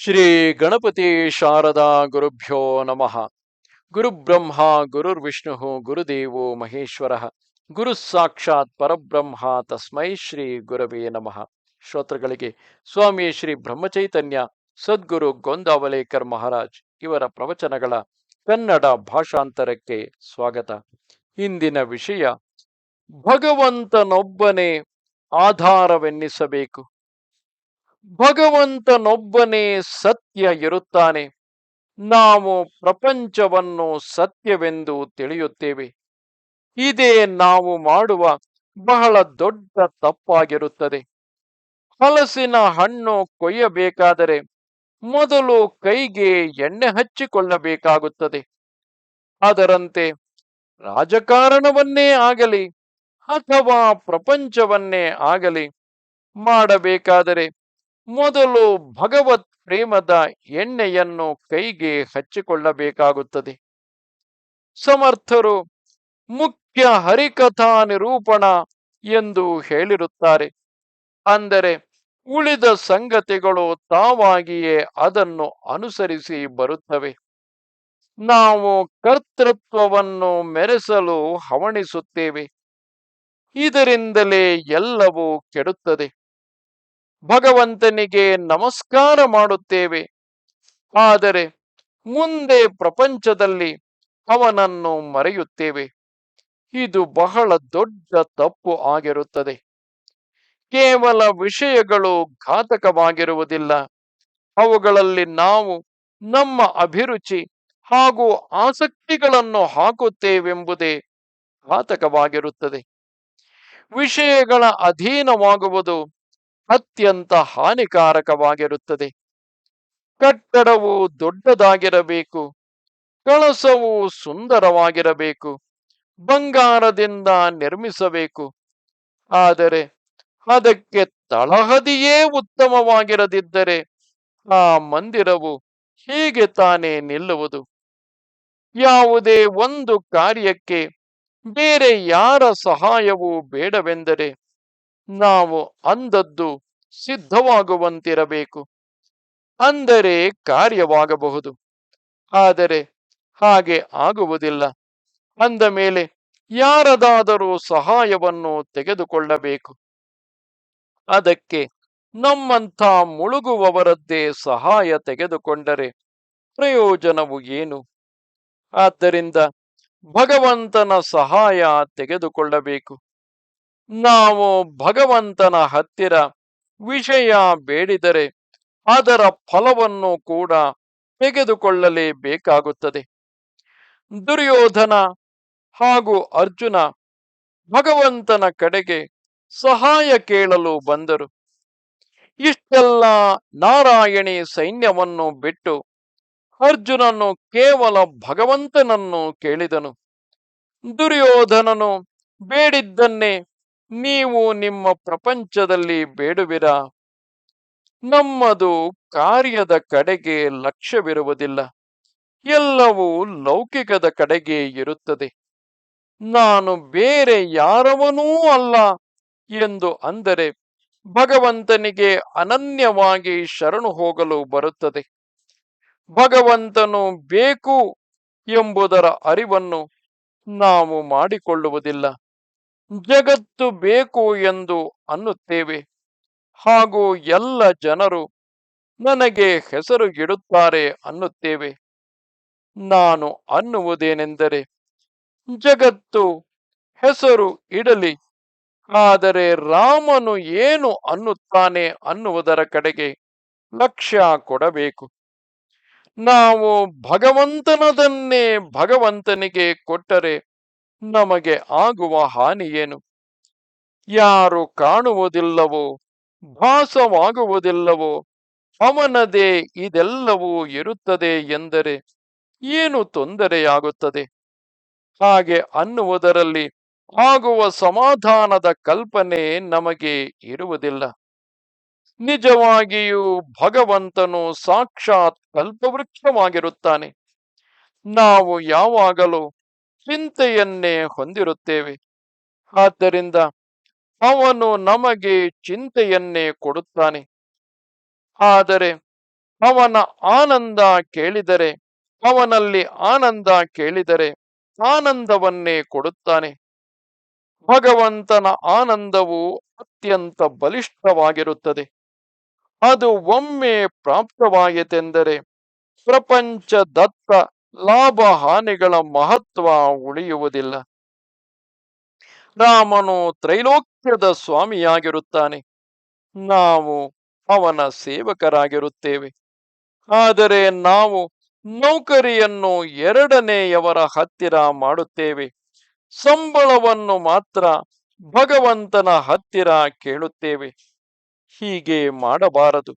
ಶ್ರೀ ಗಣಪತಿ ಶಾರದಾ ಗುರುಭ್ಯೋ ನಮಃ. ಗುರುಬ್ರಹ್ಮ ಗುರುರ್ವಿಷ್ಣು ಗುರುದೇವೋ ಮಹೇಶ್ವರ. ಗುರು ಸಾಕ್ಷಾತ್ ಪರಬ್ರಹ್ಮ, ತಸ್ಮೈ ಶ್ರೀ ಗುರವೇ ನಮಃ. ಶ್ರೋತೃಗಳಿಗೆ, ಸ್ವಾಮಿ ಶ್ರೀ ಬ್ರಹ್ಮಚೈತನ್ಯ, ಸದ್ಗುರು ಗೊಂದಾವಲೇಕರ್ ಮಹಾರಾಜ್ ಇವರ ಪ್ರವಚನಗಳ ಕನ್ನಡ ಭಾಷಾಂತರಕ್ಕೆ ಸ್ವಾಗತ. ಇಂದಿನ ವಿಷಯ, ಭಗವಂತನೊಬ್ಬನೇ ಆಧಾರವೆನ್ನಿಸಬೇಕು. ಭಗವಂತನೊಬ್ಬನೇ ಸತ್ಯ ಇರುತ್ತಾನೆ. ನಾವು ಪ್ರಪಂಚವನ್ನು ಸತ್ಯವೆಂದು ತಿಳಿಯುತ್ತೇವೆ. ಇದೇ ನಾವು ಮಾಡುವ ಬಹಳ ದೊಡ್ಡ ತಪ್ಪಾಗಿರುತ್ತದೆ. ಹಲಸಿನ ಹಣ್ಣು ಕೊಯ್ಯಬೇಕಾದರೆ ಮೊದಲು ಕೈಗೆ ಎಣ್ಣೆ ಹಚ್ಚಿಕೊಳ್ಳಬೇಕಾಗುತ್ತದೆ. ಅದರಂತೆ ರಾಜಕಾರಣವನ್ನೇ ಆಗಲಿ ಅಥವಾ ಪ್ರಪಂಚವನ್ನೇ ಆಗಲಿ ಮಾಡಬೇಕಾದರೆ ಮೊದಲು ಭಗವತ್ ಪ್ರೇಮದ ಎಣ್ಣೆಯನ್ನು ಕೈಗೆ ಹಚ್ಚಿಕೊಳ್ಳಬೇಕಾಗುತ್ತದೆ. ಸಮರ್ಥರು ಮುಖ್ಯ ಹರಿಕಥಾ ನಿರೂಪಣ ಎಂದು ಹೇಳಿರುತ್ತಾರೆ. ಅಂದರೆ ಉಳಿದ ಸಂಗತಿಗಳು ತಾವಾಗಿಯೇ ಅದನ್ನು ಅನುಸರಿಸಿ ಬರುತ್ತವೆ. ನಾವು ಕರ್ತೃತ್ವವನ್ನು ಮೆರೆಸಲು ಹವಣಿಸುತ್ತೇವೆ. ಇದರಿಂದಲೇ ಎಲ್ಲವೂ ಕೆಡುತ್ತದೆ. ಭಗವಂತನಿಗೆ ನಮಸ್ಕಾರ ಮಾಡುತ್ತೇವೆ. ಆದರೆ ಮುಂದೆ ಪ್ರಪಂಚದಲ್ಲಿ ಅವನನ್ನು ಮರೆಯುತ್ತೇವೆ. ಇದು ಬಹಳ ದೊಡ್ಡ ತಪ್ಪು ಆಗಿರುತ್ತದೆ. ಕೇವಲ ವಿಷಯಗಳು ಘಾತಕವಾಗಿರುವುದಿಲ್ಲ. ಅವುಗಳಲ್ಲಿ ನಾವು ನಮ್ಮ ಅಭಿರುಚಿ ಹಾಗೂ ಆಸಕ್ತಿಗಳನ್ನು ಹಾಕುತ್ತೇವೆಂಬುದೇ ಘಾತಕವಾಗಿರುತ್ತದೆ. ವಿಷಯಗಳ ಅಧೀನವಾಗುವುದು ಅತ್ಯಂತ ಹಾನಿಕಾರಕವಾಗಿರುತ್ತದೆ. ಕಟ್ಟಡವು ದೊಡ್ಡದಾಗಿರಬೇಕು, ಕಳಸವು ಸುಂದರವಾಗಿರಬೇಕು, ಬಂಗಾರದಿಂದ ನಿರ್ಮಿಸಬೇಕು. ಆದರೆ ಅದಕ್ಕೆ ತಳಹದಿಯೇ ಉತ್ತಮವಾಗಿರದಿದ್ದರೆ ಆ ಮಂದಿರವು ಹೀಗೆ ತಾನೇ ನಿಲ್ಲುವುದು? ಯಾವುದೇ ಒಂದು ಕಾರ್ಯಕ್ಕೆ ಬೇರೆ ಯಾರ ಸಹಾಯವೂ ಬೇಡವೆಂದರೆ ನಾವು ಅಂದದ್ದು ಸಿದ್ಧವಾಗುವಂತಿರಬೇಕು. ಅಂದರೆ ಕಾರ್ಯವಾಗಬಹುದು. ಆದರೆ ಹಾಗೆ ಆಗುವುದಿಲ್ಲ. ಅಂದ ಮೇಲೆ ಯಾರದಾದರೂ ಸಹಾಯವನ್ನು ತೆಗೆದುಕೊಳ್ಳಬೇಕು. ಅದಕ್ಕೆ ನಮ್ಮಂಥ ಮುಳುಗುವವರದ್ದೇ ಸಹಾಯ ತೆಗೆದುಕೊಂಡರೆ ಪ್ರಯೋಜನವು ಏನು? ಆದ್ದರಿಂದ ಭಗವಂತನ ಸಹಾಯ ತೆಗೆದುಕೊಳ್ಳಬೇಕು. ನಾವು ಭಗವಂತನ ಹತ್ತಿರ ವಿಷಯ ಬೇಡಿದರೆ ಅದರ ಫಲವನ್ನು ಕೂಡ ತೆಗೆದುಕೊಳ್ಳಲೇಬೇಕಾಗುತ್ತದೆ. ದುರ್ಯೋಧನ ಹಾಗೂ ಅರ್ಜುನ ಭಗವಂತನ ಕಡೆಗೆ ಸಹಾಯ ಕೇಳಲು ಬಂದರು. ಇಷ್ಟೆಲ್ಲ ನಾರಾಯಣಿ ಸೈನ್ಯವನ್ನು ಬಿಟ್ಟು ಅರ್ಜುನನು ಕೇವಲ ಭಗವಂತನನ್ನು ಕೇಳಿದನು. ದುರ್ಯೋಧನನು ಬೇಡಿದ್ದನ್ನೇ ನೀವು ನಿಮ್ಮ ಪ್ರಪಂಚದಲ್ಲಿ ಬೇಡುವಿರ? ನಮ್ಮದು ಕಾರ್ಯದ ಕಡೆಗೆ ಲಕ್ಷ್ಯವಿರುವುದಿಲ್ಲ. ಎಲ್ಲವೂ ಲೌಕಿಕದ ಕಡೆಗೆ ಇರುತ್ತದೆ. ನಾನು ಬೇರೆ ಯಾರವನೂ ಅಲ್ಲ ಎಂದು ಅಂದರೆ ಭಗವಂತನಿಗೆ ಅನನ್ಯವಾಗಿ ಶರಣು ಹೋಗಲು ಬರುತ್ತದೆ. ಭಗವಂತನು ಬೇಕು ಎಂಬುದರ ಅರಿವನ್ನು ನಾವು ಮಾಡಿಕೊಳ್ಳುವುದಿಲ್ಲ. ಜಗತ್ತು ಬೇಕು ಎಂದು ಅನ್ನುತ್ತೇವೆ. ಹಾಗೂ ಎಲ್ಲ ಜನರು ನನಗೆ ಹೆಸರು ಇಡುತ್ತಾರೆ ಅನ್ನುತ್ತೇವೆ. ನಾನು ಅನ್ನುವುದೇನೆಂದರೆ, ಜಗತ್ತು ಹೆಸರು ಇಡಲಿ, ಆದರೆ ರಾಮನು ಏನು ಅನ್ನುತ್ತಾನೆ ಅನ್ನುವುದರ ಕಡೆಗೆ ಲಕ್ಷ್ಯ ಕೊಡಬೇಕು. ನಾವು ಭಗವಂತನದನ್ನೇ ಭಗವಂತನಿಗೆ ಕೊಟ್ಟರೆ ನಮಗೆ ಆಗುವ ಹಾನಿಯೇನು ಯಾರು ಕಾಣುವುದಿಲ್ಲವೋ, ಭಾಸವಾಗುವುದಿಲ್ಲವೋ, ಅವನದೇ ಇದೆಲ್ಲವೂ ಇರುತ್ತದೆ ಎಂದರೆ ಏನು ತೊಂದರೆಯಾಗುತ್ತದೆ? ಹಾಗೆ ಅನ್ನುವುದರಲ್ಲಿ ಆಗುವ ಸಮಾಧಾನದ ಕಲ್ಪನೆ ನಮಗೆ ಇರುವುದಿಲ್ಲ. ನಿಜವಾಗಿಯೂ ಭಗವಂತನು ಸಾಕ್ಷಾತ್ ಕಲ್ಪವೃಕ್ಷವಾಗಿರುತ್ತಾನೆ. ನಾವು ಯಾವಾಗಲೂ ಚಿಂತೆಯನ್ನೇ ಹೊಂದಿರುತ್ತೇವೆ. ಆದ್ದರಿಂದ ಅವನು ನಮಗೆ ಚಿಂತೆಯನ್ನೇ ಕೊಡುತ್ತಾನೆ. ಆದರೆ ಅವನ ಆನಂದ ಕೇಳಿದರೆ, ಅವನಲ್ಲಿ ಆನಂದ ಕೇಳಿದರೆ ಆನಂದವನ್ನೇ ಕೊಡುತ್ತಾನೆ. ಭಗವಂತನ ಆನಂದವು ಅತ್ಯಂತ ಬಲಿಷ್ಠವಾಗಿರುತ್ತದೆ. ಅದು ಒಮ್ಮೆ ಪ್ರಾಪ್ತವಾಯಿತೆಂದರೆ ಪ್ರಪಂಚ ದತ್ತ ಲಾಭ ಹಾನಿಗಳ ಮಹತ್ವ ಉಳಿಯುವುದಿಲ್ಲ. ರಾಮನು ತ್ರೈಲೋಕ್ಯದ ಸ್ವಾಮಿಯಾಗಿರುತ್ತಾನೆ. ನಾವು ಅವನ ಸೇವಕರಾಗಿರುತ್ತೇವೆ. ಆದರೆ ನಾವು ನೌಕರಿಯನ್ನು ಎರಡನೆಯವರ ಹತ್ತಿರ ಮಾಡುತ್ತೇವೆ. ಸಂಬಳವನ್ನು ಮಾತ್ರ ಭಗವಂತನ ಹತ್ತಿರ ಕೇಳುತ್ತೇವೆ. ಹೀಗೆ ಮಾಡಬಾರದು.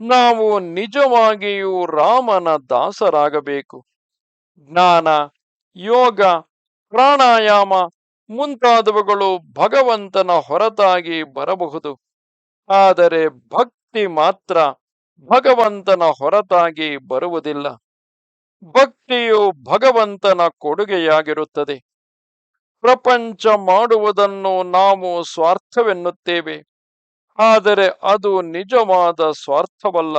ನಾವು ನಿಜವಾಗಿಯೂ ರಾಮನ ದಾಸರಾಗಬೇಕು. ಜ್ಞಾನ, ಯೋಗ, ಪ್ರಾಣಾಯಾಮ ಮುಂತಾದವುಗಳು ಭಗವಂತನ ಹೊರತಾಗಿ ಬರಬಹುದು. ಆದರೆ ಭಕ್ತಿ ಮಾತ್ರ ಭಗವಂತನ ಹೊರತಾಗಿ ಬರುವುದಿಲ್ಲ. ಭಕ್ತಿಯು ಭಗವಂತನ ಕೊಡುಗೆಯಾಗಿರುತ್ತದೆ. ಪ್ರಪಂಚ ಮಾಡುವುದನ್ನು ನಾವು ಸ್ವಾರ್ಥವೆನ್ನುತ್ತೇವೆ. ಆದರೆ ಅದು ನಿಜವಾದ ಸ್ವಾರ್ಥವಲ್ಲ.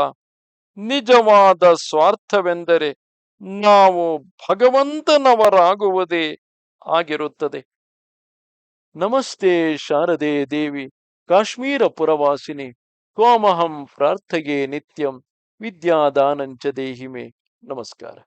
ನಿಜವಾದ ಸ್ವಾರ್ಥವೆಂದರೆ ನಾವು ಭಗವಂತನವರಾಗುವುದೇ ಆಗಿರುತ್ತದೆ. ನಮಸ್ತೆ ಶಾರದೆ ದೇವಿ, ಕಾಶ್ಮೀರ ಪುರವಾಸಿನಿ ಕೋಮಹಂ ಪ್ರಾರ್ಥಗೆ ನಿತ್ಯಂ, ವಿದ್ಯಾದಾನಂಚ ದೇಹಿಮೆ. ನಮಸ್ಕಾರ.